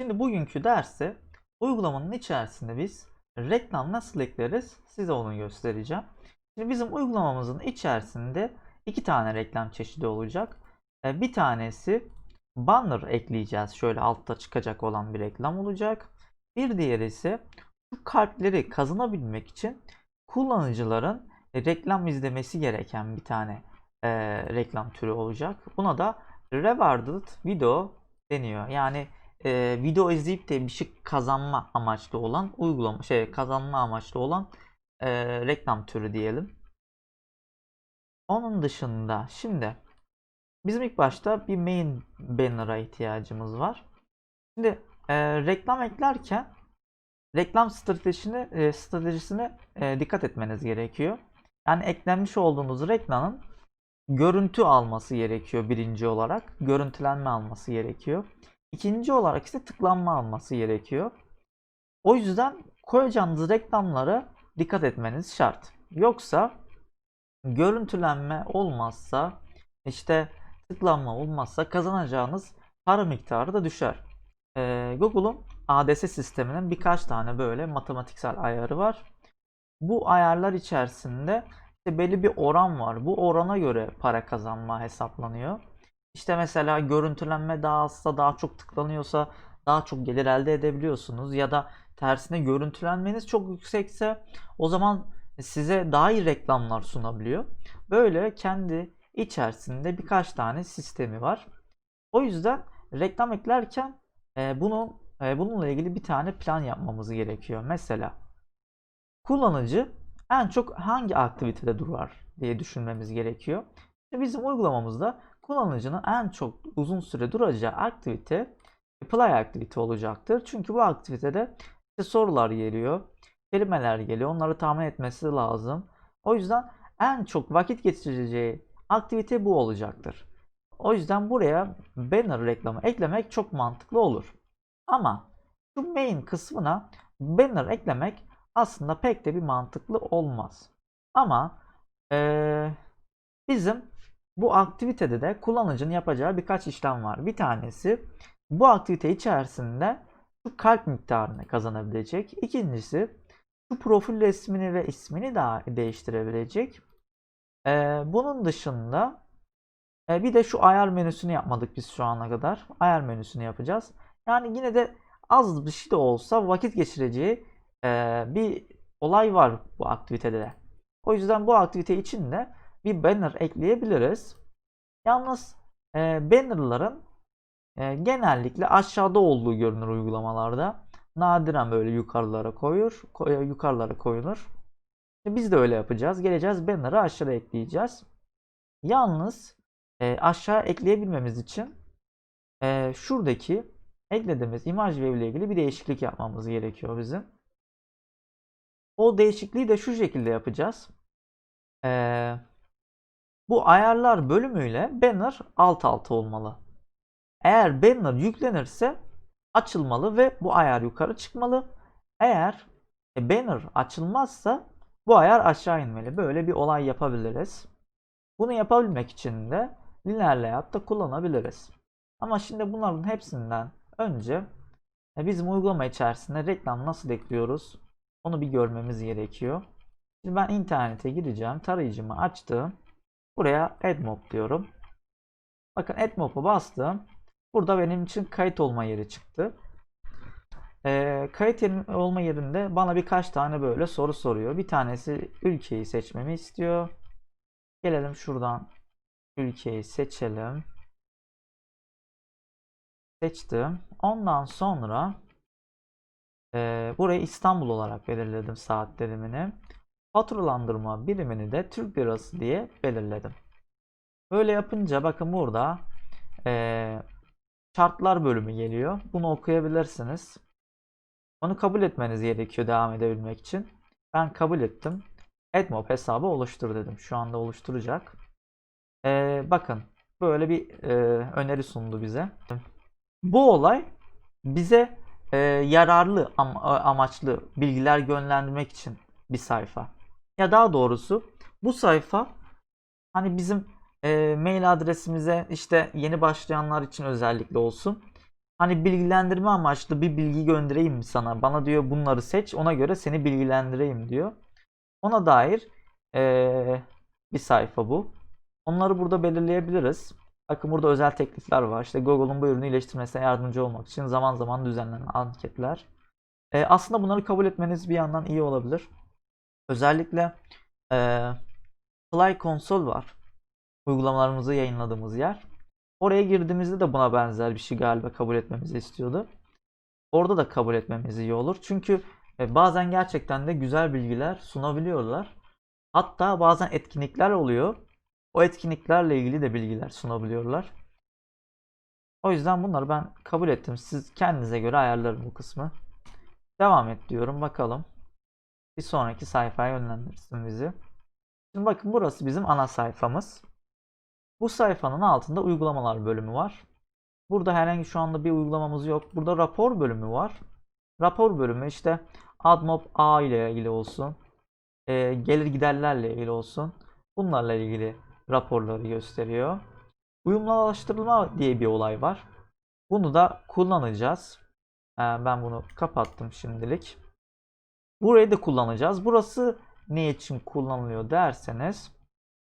Şimdi bugünkü dersi uygulamanın içerisinde biz reklam nasıl ekleriz size onu göstereceğim. Şimdi bizim uygulamamızın içerisinde iki tane reklam çeşidi olacak. E, Bir tanesi banner ekleyeceğiz. Şöyle altta çıkacak olan bir reklam olacak. Bir diğeri ise şu kalpleri kazanabilmek için kullanıcıların e, reklam izlemesi gereken bir tane e, reklam türü olacak. Buna da rewarded video deniyor. Yani e, video izleyip de bir şey kazanma amaçlı olan uygulama şey kazanma amaçlı olan e, reklam türü diyelim. Onun dışında şimdi bizim ilk başta bir main banner'a ihtiyacımız var. Şimdi e, reklam eklerken reklam stratejisine e, stratejisine e, dikkat etmeniz gerekiyor. Yani eklenmiş olduğunuz reklamın görüntü alması gerekiyor birinci olarak. Görüntülenme alması gerekiyor. İkinci olarak ise tıklanma alması gerekiyor. O yüzden koyacağınız reklamlara dikkat etmeniz şart. Yoksa görüntülenme olmazsa işte tıklanma olmazsa kazanacağınız para miktarı da düşer. Ee, Google'un ADS sisteminin birkaç tane böyle matematiksel ayarı var. Bu ayarlar içerisinde işte belli bir oran var. Bu orana göre para kazanma hesaplanıyor. İşte mesela görüntülenme daha azsa daha çok tıklanıyorsa daha çok gelir elde edebiliyorsunuz. Ya da tersine görüntülenmeniz çok yüksekse o zaman size daha iyi reklamlar sunabiliyor. Böyle kendi içerisinde birkaç tane sistemi var. O yüzden reklam eklerken e, bunu e, bununla ilgili bir tane plan yapmamız gerekiyor. Mesela kullanıcı en çok hangi aktivitede durar diye düşünmemiz gerekiyor. Bizim uygulamamızda kullanıcının en çok uzun süre duracağı aktivite play aktivite olacaktır. Çünkü bu aktivitede işte sorular geliyor, kelimeler geliyor. Onları tahmin etmesi lazım. O yüzden en çok vakit geçireceği aktivite bu olacaktır. O yüzden buraya banner reklamı eklemek çok mantıklı olur. Ama şu main kısmına banner eklemek aslında pek de bir mantıklı olmaz. Ama eee, bizim bu aktivitede de kullanıcının yapacağı birkaç işlem var. Bir tanesi bu aktivite içerisinde şu kalp miktarını kazanabilecek. İkincisi şu profil resmini ve ismini daha değiştirebilecek. Ee, bunun dışında e, bir de şu ayar menüsünü yapmadık biz şu ana kadar. Ayar menüsünü yapacağız. Yani yine de az bir şey de olsa vakit geçireceği e, bir olay var bu aktivitede de. O yüzden bu aktivite için de bir banner ekleyebiliriz. Yalnız e, bannerların e, genellikle aşağıda olduğu görünür uygulamalarda. Nadiren böyle yukarılara koyur, koy, yukarılara koyulur. Biz de öyle yapacağız. Geleceğiz banner'ı aşağıya ekleyeceğiz. Yalnız e, aşağı ekleyebilmemiz için e, şuradaki eklediğimiz imaj wave ile ilgili bir değişiklik yapmamız gerekiyor bizim. O değişikliği de şu şekilde yapacağız. Ee, bu ayarlar bölümüyle banner alt alta olmalı. Eğer banner yüklenirse açılmalı ve bu ayar yukarı çıkmalı. Eğer e, banner açılmazsa bu ayar aşağı inmeli. Böyle bir olay yapabiliriz. Bunu yapabilmek için de linear layout'ta kullanabiliriz. Ama şimdi bunların hepsinden önce e, bizim uygulama içerisinde reklam nasıl ekliyoruz onu bir görmemiz gerekiyor. Şimdi ben internete gireceğim. Tarayıcımı açtım. Buraya AdMob diyorum. Bakın AdMob'a bastım. Burada benim için kayıt olma yeri çıktı. Ee, kayıt olma yerinde bana birkaç tane böyle soru soruyor. Bir tanesi ülkeyi seçmemi istiyor. Gelelim şuradan ülkeyi seçelim. Seçtim. Ondan sonra e, burayı İstanbul olarak belirledim saat dilimini. Faturalandırma birimini de Türk Lirası diye belirledim. Böyle yapınca bakın burada e, şartlar bölümü geliyor. Bunu okuyabilirsiniz. Onu kabul etmeniz gerekiyor devam edebilmek için. Ben kabul ettim. AdMob hesabı oluştur dedim. Şu anda oluşturacak. E, bakın böyle bir e, öneri sundu bize. Bu olay bize e, yararlı am- amaçlı bilgiler yönlendirmek için bir sayfa. Ya daha doğrusu bu sayfa hani bizim e, mail adresimize işte yeni başlayanlar için özellikle olsun. Hani bilgilendirme amaçlı bir bilgi göndereyim mi sana? Bana diyor bunları seç ona göre seni bilgilendireyim diyor. Ona dair eee, bir sayfa bu. Onları burada belirleyebiliriz. Bakın burada özel teklifler var. İşte Google'un bu ürünü iyileştirmesine yardımcı olmak için zaman zaman düzenlenen anketler. Eee, aslında bunları kabul etmeniz bir yandan iyi olabilir. Özellikle eee Fly Console var. Uygulamalarımızı yayınladığımız yer. Oraya girdiğimizde de buna benzer bir şey galiba kabul etmemizi istiyordu. Orada da kabul etmemiz iyi olur. Çünkü e, bazen gerçekten de güzel bilgiler sunabiliyorlar. Hatta bazen etkinlikler oluyor. O etkinliklerle ilgili de bilgiler sunabiliyorlar. O yüzden bunları ben kabul ettim. Siz kendinize göre ayarlarım bu kısmı. Devam et diyorum. Bakalım. Bir sonraki sayfaya yönlendirsin bizi. Şimdi bakın burası bizim ana sayfamız. Bu sayfanın altında uygulamalar bölümü var. Burada herhangi şu anda bir uygulamamız yok. Burada rapor bölümü var. Rapor bölümü işte AdMob A ile ilgili olsun. e, gelir giderlerle ilgili olsun. Bunlarla ilgili raporları gösteriyor. Uyumlulaştırılma diye bir olay var. Bunu da kullanacağız. E, ben bunu kapattım şimdilik. Burayı da kullanacağız. Burası ne için kullanılıyor derseniz.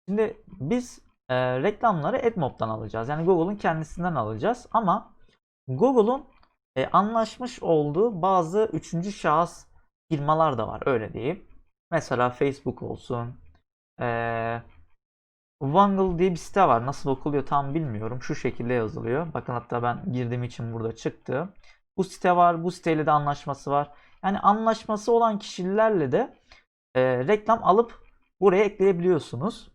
Şimdi biz e, reklamları AdMob'dan alacağız. Yani Google'un kendisinden alacağız. Ama Google'un e, anlaşmış olduğu bazı üçüncü şahıs firmalar da var. Öyle diyeyim. Mesela Facebook olsun. E, Wangle diye bir site var. Nasıl okuluyor tam bilmiyorum. Şu şekilde yazılıyor. Bakın hatta ben girdiğim için burada çıktı. Bu site var. Bu siteyle de anlaşması var. Yani anlaşması olan kişilerle de e, reklam alıp buraya ekleyebiliyorsunuz.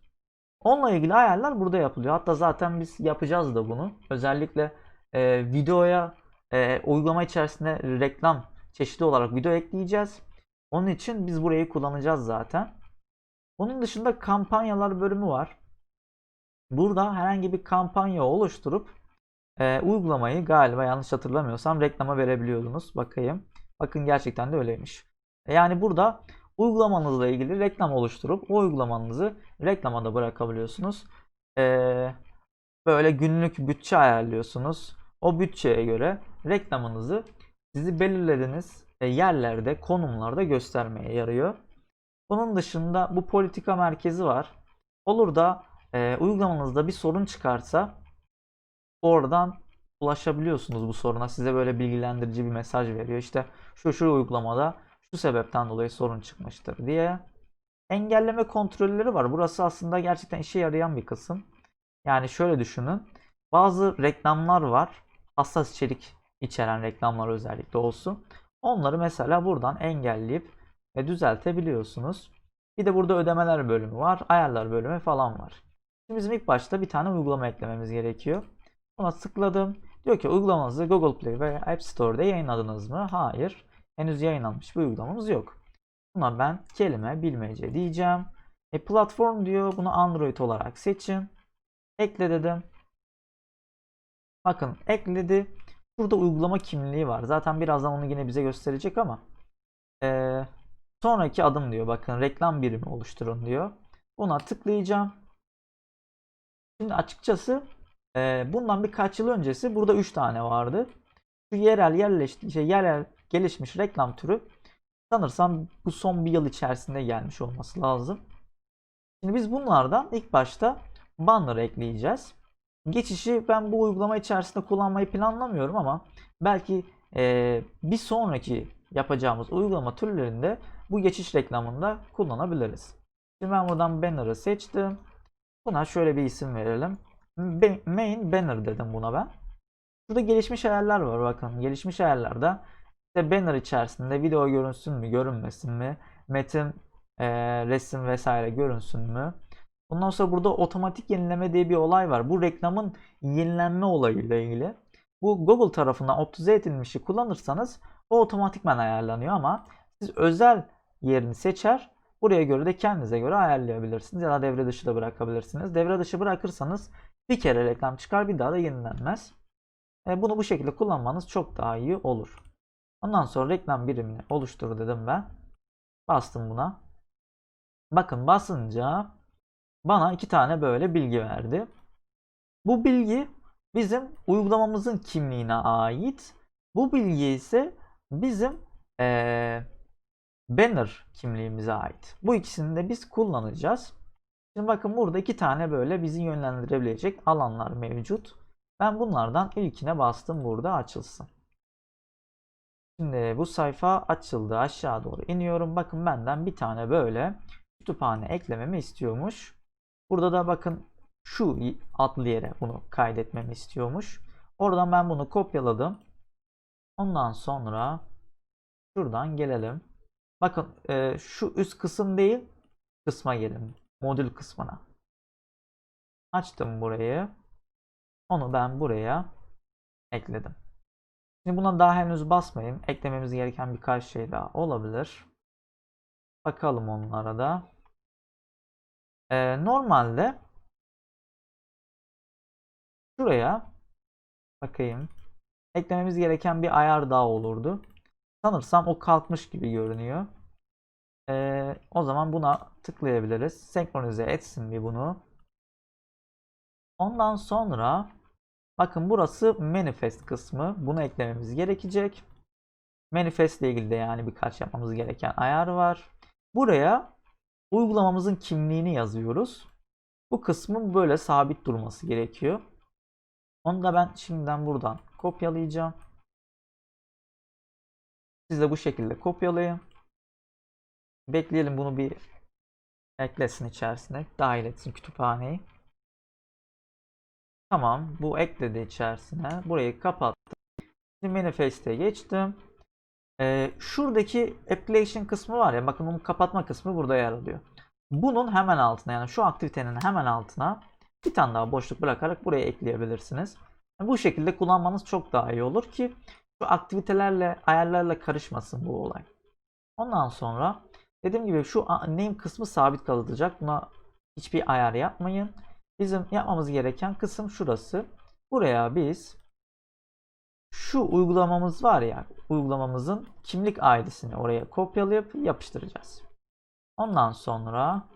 Onunla ilgili ayarlar burada yapılıyor. Hatta zaten biz yapacağız da bunu. Özellikle e, videoya e, uygulama içerisinde reklam çeşidi olarak video ekleyeceğiz. Onun için biz burayı kullanacağız zaten. Onun dışında kampanyalar bölümü var. Burada herhangi bir kampanya oluşturup e, uygulamayı galiba yanlış hatırlamıyorsam reklama verebiliyordunuz. Bakayım. Bakın gerçekten de öyleymiş. Yani burada uygulamanızla ilgili reklam oluşturup o uygulamanızı reklama da bırakabiliyorsunuz. Ee, böyle günlük bütçe ayarlıyorsunuz. O bütçeye göre reklamınızı sizi belirlediğiniz e, yerlerde, konumlarda göstermeye yarıyor. Bunun dışında bu politika merkezi var. Olur da e, uygulamanızda bir sorun çıkarsa oradan ulaşabiliyorsunuz bu soruna. Size böyle bilgilendirici bir mesaj veriyor. İşte şu şu uygulamada şu sebepten dolayı sorun çıkmıştır diye. Engelleme kontrolleri var. Burası aslında gerçekten işe yarayan bir kısım. Yani şöyle düşünün. Bazı reklamlar var. Hassas içerik içeren reklamlar özellikle olsun. Onları mesela buradan engelleyip ve düzeltebiliyorsunuz. Bir de burada ödemeler bölümü var. Ayarlar bölümü falan var. Şimdi bizim ilk başta bir tane uygulama eklememiz gerekiyor. Buna tıkladım. Diyor ki uygulamanızı Google Play ve App Store'da yayınladınız mı? Hayır. Henüz yayınlanmış bir uygulamamız yok. Buna ben kelime bilmece diyeceğim. E, platform diyor. Bunu Android olarak seçin. Ekle dedim. Bakın ekledi. Burada uygulama kimliği var. Zaten birazdan onu yine bize gösterecek ama. E, sonraki adım diyor. Bakın reklam birimi oluşturun diyor. Buna tıklayacağım. Şimdi açıkçası e, bundan birkaç yıl öncesi burada 3 tane vardı. Şu yerel yerleşti, şey, yerel gelişmiş reklam türü sanırsam bu son bir yıl içerisinde gelmiş olması lazım. Şimdi biz bunlardan ilk başta banner ekleyeceğiz. Geçişi ben bu uygulama içerisinde kullanmayı planlamıyorum ama belki e, bir sonraki yapacağımız uygulama türlerinde bu geçiş reklamında kullanabiliriz. Şimdi ben buradan banner'ı seçtim. Buna şöyle bir isim verelim. Main banner dedim buna ben. Burada gelişmiş ayarlar var bakın. Gelişmiş ayarlarda işte banner içerisinde video görünsün mü, görünmesin mi, metin, e, resim vesaire görünsün mü. Ondan sonra burada otomatik yenileme diye bir olay var. Bu reklamın yenilenme olayıyla ilgili. Bu Google tarafından optimize edilmişi kullanırsanız o otomatikman ayarlanıyor ama siz özel yerini seçer buraya göre de kendinize göre ayarlayabilirsiniz ya da devre dışı da bırakabilirsiniz. Devre dışı bırakırsanız bir kere reklam çıkar bir daha da yenilenmez. E, bunu bu şekilde kullanmanız çok daha iyi olur. Ondan sonra reklam birimini oluştur dedim ben. Bastım buna. Bakın basınca bana iki tane böyle bilgi verdi. Bu bilgi bizim uygulamamızın kimliğine ait. Bu bilgi ise bizim eee, banner kimliğimize ait. Bu ikisini de biz kullanacağız. Şimdi bakın burada iki tane böyle bizi yönlendirebilecek alanlar mevcut. Ben bunlardan ilkine bastım burada açılsın. Şimdi bu sayfa açıldı. Aşağı doğru iniyorum. Bakın benden bir tane böyle kütüphane eklememi istiyormuş. Burada da bakın şu adlı yere bunu kaydetmemi istiyormuş. Oradan ben bunu kopyaladım. Ondan sonra şuradan gelelim. Bakın e, şu üst kısım değil kısma gelin. Modül kısmına. Açtım burayı. Onu ben buraya ekledim. Şimdi buna daha henüz basmayayım. Eklememiz gereken birkaç şey daha olabilir. Bakalım onlara da. Ee, normalde şuraya bakayım. Eklememiz gereken bir ayar daha olurdu. Sanırsam o kalkmış gibi görünüyor. Ee, o zaman buna tıklayabiliriz. Senkronize etsin bir bunu. Ondan sonra bakın burası manifest kısmı. Bunu eklememiz gerekecek. Manifest ile ilgili de yani birkaç yapmamız gereken ayar var. Buraya uygulamamızın kimliğini yazıyoruz. Bu kısmın böyle sabit durması gerekiyor. Onu da ben şimdiden buradan kopyalayacağım. Siz de bu şekilde kopyalayın. Bekleyelim bunu bir eklesin içerisine. Dahil etsin kütüphaneyi. Tamam. Bu ekledi içerisine. Burayı kapattım. Şimdi manifest'e geçtim. Ee, şuradaki application kısmı var ya bakın onun kapatma kısmı burada yer alıyor. Bunun hemen altına yani şu aktivitenin hemen altına bir tane daha boşluk bırakarak buraya ekleyebilirsiniz. Bu şekilde kullanmanız çok daha iyi olur ki şu aktivitelerle ayarlarla karışmasın bu olay. Ondan sonra dediğim gibi şu name kısmı sabit kalacak. Buna hiçbir ayar yapmayın. Bizim yapmamız gereken kısım şurası. Buraya biz şu uygulamamız var ya uygulamamızın kimlik ID'sini oraya kopyalayıp yapıştıracağız. Ondan sonra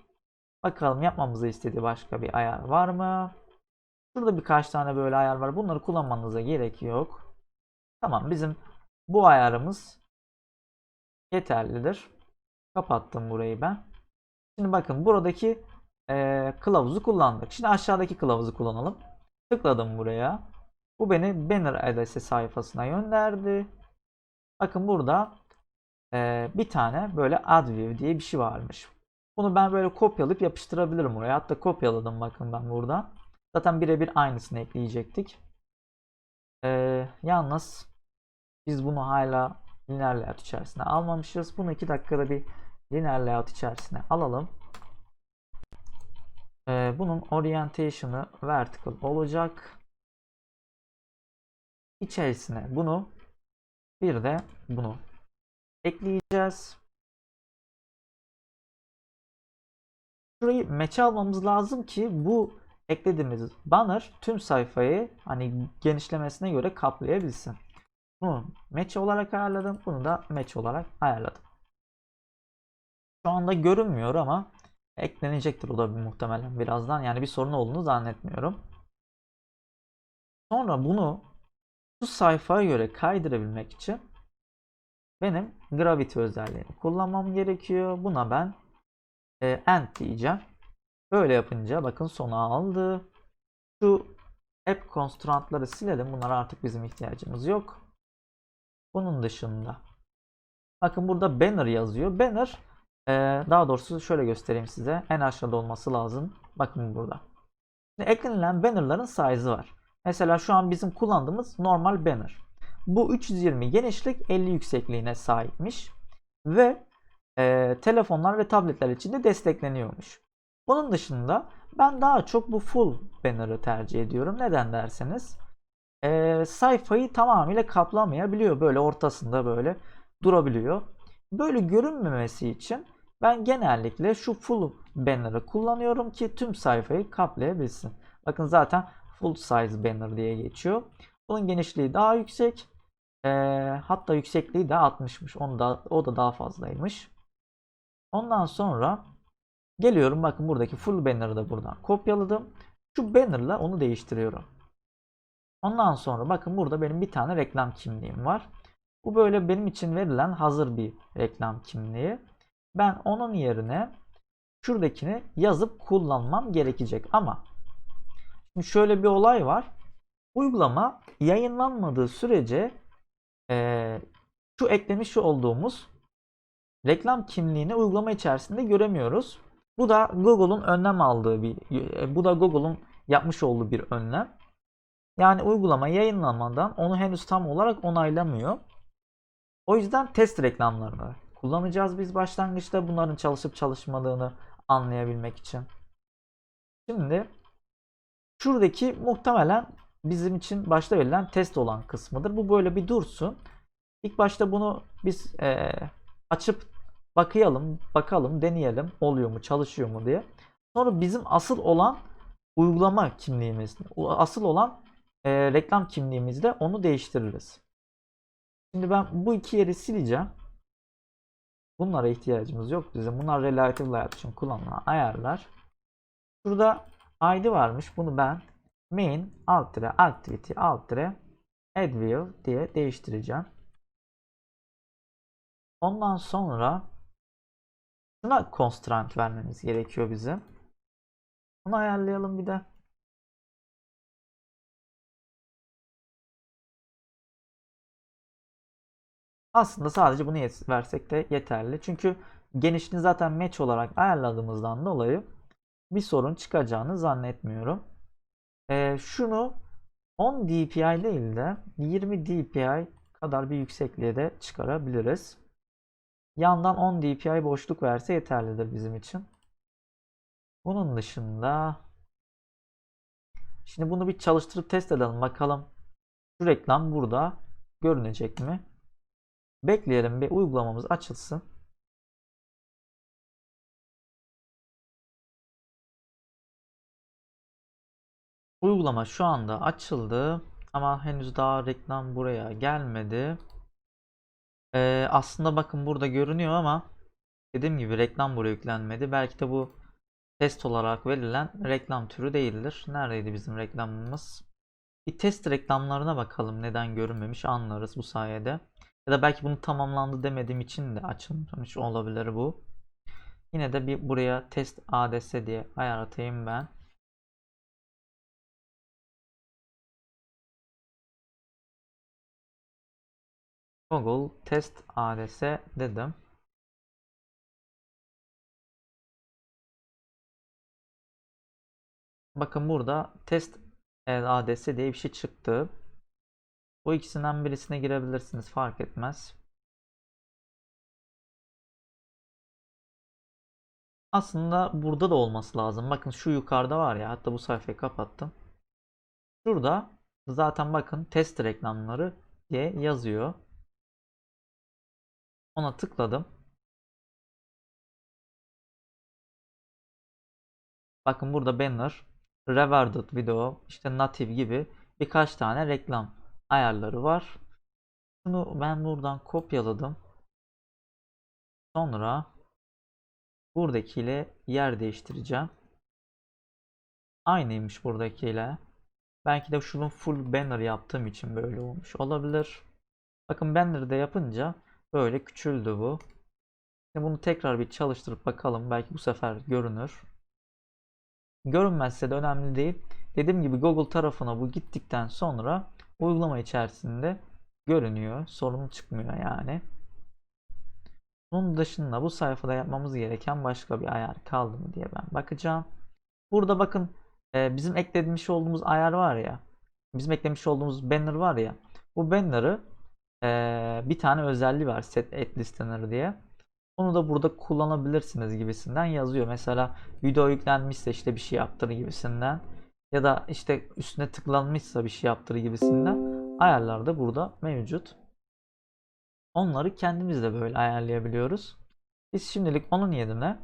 bakalım yapmamızı istediği başka bir ayar var mı? Şurada birkaç tane böyle ayar var. Bunları kullanmanıza gerek yok. Tamam bizim bu ayarımız yeterlidir. Kapattım burayı ben. Şimdi bakın buradaki e, kılavuzu kullandık. Şimdi aşağıdaki kılavuzu kullanalım. Tıkladım buraya. Bu beni banner adresi sayfasına gönderdi. Bakın burada e, bir tane böyle add diye bir şey varmış. Bunu ben böyle kopyalayıp yapıştırabilirim oraya. Hatta kopyaladım bakın ben burada. Zaten birebir aynısını ekleyecektik. E, yalnız biz bunu hala linear layout içerisine almamışız. Bunu 2 dakikada bir linear layout içerisine alalım. Ee, bunun orientation'ı vertical olacak. İçerisine bunu bir de bunu ekleyeceğiz. Şurayı match almamız lazım ki bu eklediğimiz banner tüm sayfayı hani genişlemesine göre kaplayabilsin. Bunu match olarak ayarladım. Bunu da match olarak ayarladım. Şu anda görünmüyor ama eklenecektir o da muhtemelen birazdan. Yani bir sorun olduğunu zannetmiyorum. Sonra bunu bu sayfaya göre kaydırabilmek için benim gravity özelliğini kullanmam gerekiyor. Buna ben e, end diyeceğim. Böyle yapınca bakın sona aldı. Şu app constraint'ları silelim. Bunlara artık bizim ihtiyacımız yok. Bunun dışında bakın burada banner yazıyor. Banner ee, daha doğrusu şöyle göstereyim size. En aşağıda olması lazım. Bakın burada. Şimdi eklenilen bannerların size'ı var. Mesela şu an bizim kullandığımız normal banner. Bu 320 genişlik 50 yüksekliğine sahipmiş. Ve e, telefonlar ve tabletler için de destekleniyormuş. Bunun dışında ben daha çok bu full banner'ı tercih ediyorum. Neden derseniz e, sayfayı tamamıyla kaplamayabiliyor. Böyle ortasında böyle durabiliyor. Böyle görünmemesi için ben genellikle şu full banner'ı kullanıyorum ki tüm sayfayı kaplayabilsin. Bakın zaten full size banner diye geçiyor. Bunun genişliği daha yüksek. E, hatta yüksekliği de 60'mış. Onu da, o da daha fazlaymış. Ondan sonra geliyorum bakın buradaki full banner'ı da buradan kopyaladım. Şu banner'la onu değiştiriyorum. Ondan sonra bakın burada benim bir tane reklam kimliğim var. Bu böyle benim için verilen hazır bir reklam kimliği. Ben onun yerine şuradakini yazıp kullanmam gerekecek ama şöyle bir olay var. Uygulama yayınlanmadığı sürece eee, şu eklemiş olduğumuz reklam kimliğini uygulama içerisinde göremiyoruz. Bu da Google'un önlem aldığı bir e, bu da Google'un yapmış olduğu bir önlem. Yani uygulama yayınlanmadan onu henüz tam olarak onaylamıyor. O yüzden test reklamlarını kullanacağız biz başlangıçta bunların çalışıp çalışmadığını anlayabilmek için. Şimdi şuradaki muhtemelen bizim için başta verilen test olan kısmıdır. Bu böyle bir dursun. İlk başta bunu biz eee, açıp bakayalım, bakalım, deneyelim oluyor mu, çalışıyor mu diye. Sonra bizim asıl olan uygulama kimliğimiz, asıl olan eee, reklam kimliğimizde onu değiştiririz. Şimdi ben bu iki yeri sileceğim. Bunlara ihtiyacımız yok bizim. Bunlar relative layout için kullanılan ayarlar. Şurada ID varmış. Bunu ben main altre activity altre add view diye değiştireceğim. Ondan sonra şuna constraint vermemiz gerekiyor bizim. Bunu ayarlayalım bir de. Aslında sadece bunu versek de yeterli. Çünkü genişliğini zaten match olarak ayarladığımızdan dolayı bir sorun çıkacağını zannetmiyorum. Ee, şunu 10 dpi değil de 20 dpi kadar bir yüksekliğe de çıkarabiliriz. Yandan 10 dpi boşluk verse yeterlidir bizim için. Bunun dışında şimdi bunu bir çalıştırıp test edelim bakalım. Şu reklam burada görünecek mi? Bekleyelim bir uygulamamız açılsın. Uygulama şu anda açıldı ama henüz daha reklam buraya gelmedi. Ee, aslında bakın burada görünüyor ama dediğim gibi reklam buraya yüklenmedi. Belki de bu test olarak verilen reklam türü değildir. Neredeydi bizim reklamımız? Bir test reklamlarına bakalım neden görünmemiş anlarız bu sayede. Ya da belki bunu tamamlandı demediğim için de açılmamış olabilir bu. Yine de bir buraya test ADS diye ayar atayım ben. Google test ADS dedim. Bakın burada test ADS diye bir şey çıktı. Bu ikisinden birisine girebilirsiniz fark etmez. Aslında burada da olması lazım. Bakın şu yukarıda var ya hatta bu sayfayı kapattım. Şurada zaten bakın test reklamları diye yazıyor. Ona tıkladım. Bakın burada banner, rewarded video, işte native gibi birkaç tane reklam ayarları var. Bunu ben buradan kopyaladım. Sonra buradakiyle yer değiştireceğim. Aynıymış buradakiyle. Belki de şunun full banner yaptığım için böyle olmuş olabilir. Bakın banner'da yapınca böyle küçüldü bu. Şimdi bunu tekrar bir çalıştırıp bakalım. Belki bu sefer görünür. Görünmezse de önemli değil. Dediğim gibi Google tarafına bu gittikten sonra uygulama içerisinde görünüyor. Sorun çıkmıyor yani. Bunun dışında bu sayfada yapmamız gereken başka bir ayar kaldı mı diye ben bakacağım. Burada bakın e, bizim eklemiş olduğumuz ayar var ya. Bizim eklemiş olduğumuz banner var ya. Bu banner'ı e, bir tane özelliği var set et listener diye. Onu da burada kullanabilirsiniz gibisinden yazıyor. Mesela video yüklenmişse işte bir şey yaptır gibisinden ya da işte üstüne tıklanmışsa bir şey yaptır gibisinden ayarlar da burada mevcut. Onları kendimiz de böyle ayarlayabiliyoruz. Biz şimdilik onun yerine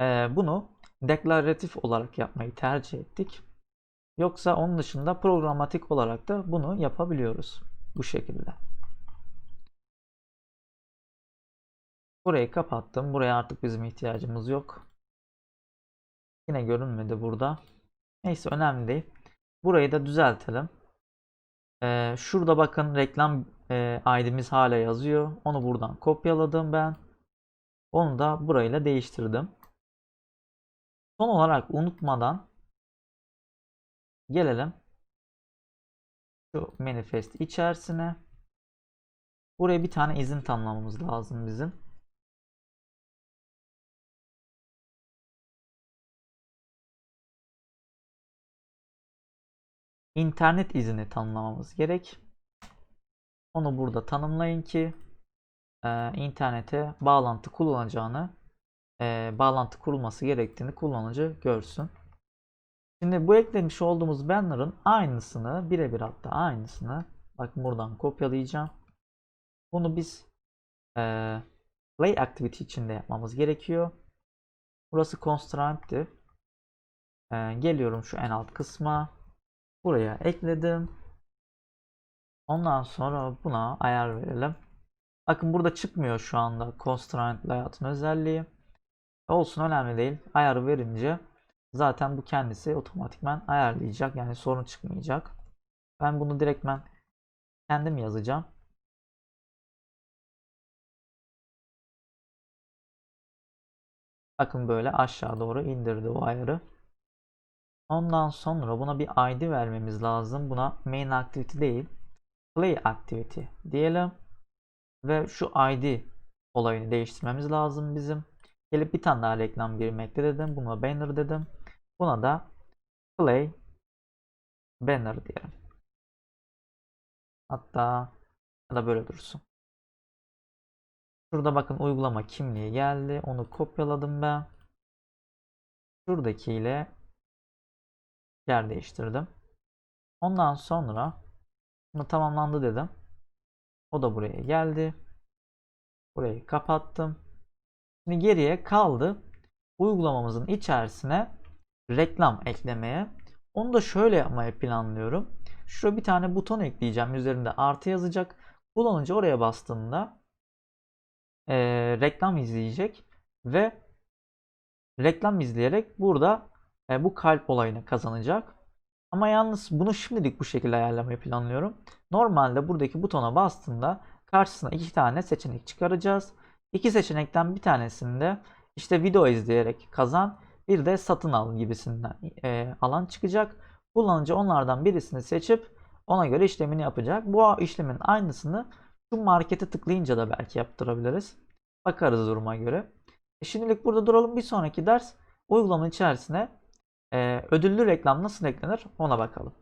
e, bunu deklaratif olarak yapmayı tercih ettik. Yoksa onun dışında programatik olarak da bunu yapabiliyoruz. Bu şekilde. Burayı kapattım. Buraya artık bizim ihtiyacımız yok. Yine görünmedi burada. Neyse önemli değil. Burayı da düzeltelim. Ee, şurada bakın reklam e, ID'miz hala yazıyor. Onu buradan kopyaladım ben. Onu da burayla değiştirdim. Son olarak unutmadan gelelim şu manifest içerisine. Buraya bir tane izin tanımlamamız lazım bizim. İnternet izini tanımlamamız gerek. Onu burada tanımlayın ki e, internete bağlantı kullanacağını, e, bağlantı kurulması gerektiğini kullanıcı görsün. Şimdi bu eklemiş olduğumuz banner'ın aynısını, birebir hatta aynısını, bakın buradan kopyalayacağım. Bunu biz e, play activity içinde yapmamız gerekiyor. Burası constraint'ti. E, geliyorum şu en alt kısma. Buraya ekledim. Ondan sonra buna ayar verelim. Bakın burada çıkmıyor şu anda constraint layout'un özelliği. Olsun önemli değil. Ayarı verince zaten bu kendisi otomatikman ayarlayacak. Yani sorun çıkmayacak. Ben bunu direktmen kendim yazacağım. Bakın böyle aşağı doğru indirdi o ayarı. Ondan sonra buna bir ID vermemiz lazım. Buna main activity değil, play activity diyelim. Ve şu ID olayını değiştirmemiz lazım bizim. Gelip bir tane daha reklam girmekte dedim. Buna banner dedim. Buna da play banner diyelim. Hatta ya da böyle dursun. Şurada bakın uygulama kimliği geldi. Onu kopyaladım ben. Şuradakiyle yer değiştirdim. Ondan sonra bunu tamamlandı dedim. O da buraya geldi. Burayı kapattım. Şimdi geriye kaldı uygulamamızın içerisine reklam eklemeye. Onu da şöyle yapmayı planlıyorum. Şuraya bir tane buton ekleyeceğim. Üzerinde artı yazacak. Kullanıcı oraya bastığında e, reklam izleyecek ve reklam izleyerek burada e, bu kalp olayını kazanacak. Ama yalnız bunu şimdilik bu şekilde ayarlamayı planlıyorum. Normalde buradaki butona bastığında karşısına iki tane seçenek çıkaracağız. İki seçenekten bir tanesinde işte video izleyerek kazan, bir de satın al gibisinden e, alan çıkacak. Kullanıcı onlardan birisini seçip ona göre işlemini yapacak. Bu işlemin aynısını şu markete tıklayınca da belki yaptırabiliriz. Bakarız duruma göre. E şimdilik burada duralım. Bir sonraki ders uygulama içerisine e, ödüllü reklam nasıl eklenir ona bakalım.